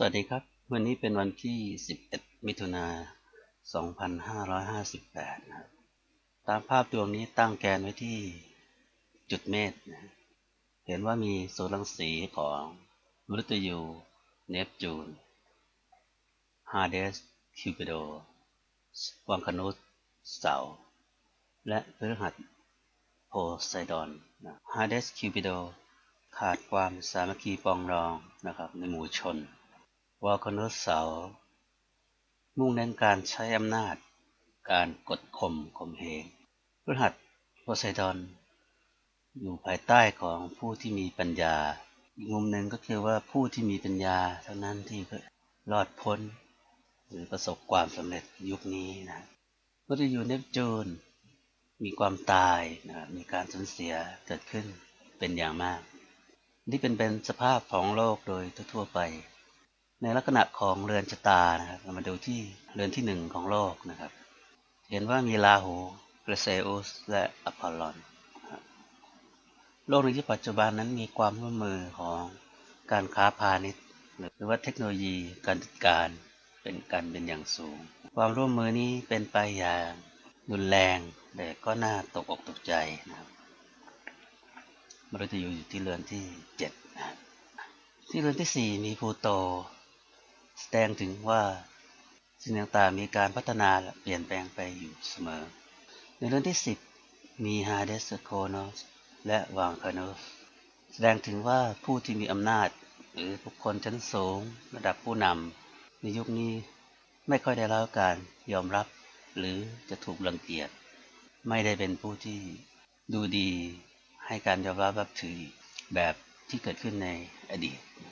สวัสดีครับ วันนี้เป็นวันที่ 11 มิถุนา 2558 นะครับ ตามภาพดวงนี้ตั้งแกนไว้ที่จุดเมษนะเห็นว่ามีโซนรังสีของมฤตยูเนปจูนฮาเดสคิวปิโด วังคนุสเสา และพฤหัสโพไซดอนฮาเดสคิวปิโดขาดความสามัคคีปองรองนะครับในหมู่ชน วอลคอนเสาร์มุ่งเน้นการใช้อำนาจ การกดข่มข่มเหงพฤหัสโพไซดอน อยู่ภายใต้ของผู้ที่มีปัญญา อีกมุมหนึ่งก็คือว่าผู้ที่มีปัญญาเท่านั้นที่รอดพ้น หรือประสบความสำเร็จยุคนี้นะก็จะอยู่เนปจูนมีความตายนะมีการสูญเสียเกิดขึ้นเป็นอย่างมาก นี่เป็นเป็นสภาพของโลกโดยทั่วไป ในลักษณะของเรือนชะตานะครับเรามาดูที่เรือนที่หนึ่งของโลกนะครับ เห็นว่ามีราหูเกรเซอุสและอพอลลอนโลกในยุคปัจจุบันนั้นมีความร่วมมือของการค้าพาณิชย์ หรือว่าเทคโนโลยีการจัดการเป็นการเป็นอย่างสูง ความร่วมมือนี้เป็นไปอย่างรุนแรงแต่ก็น่าตกอกตกใจนะครับมฤตยูอยู่ที่เรือนที่เจ็ดนะที่เรือนที่สี่มีพูโต แสดงถึงว่าสิ่งต่างๆมีการพัฒนาเปลี่ยนแปลงไปอยู่เสมอ ในเรื่อนที่สิบมีฮาเดสโคโนสและวางคาโนสแสดงถึงว่าผู้ที่มีอำนาจ หรือบุคคลชั้นสูง ระดับผู้นำในยุคนี้ไม่ค่อยได้รับการยอมรับ หรือจะถูกรังเกียจ ไม่ได้เป็นผู้ที่ดูดีให้การยอมรับรับถือแบบที่เกิดขึ้นในอดีต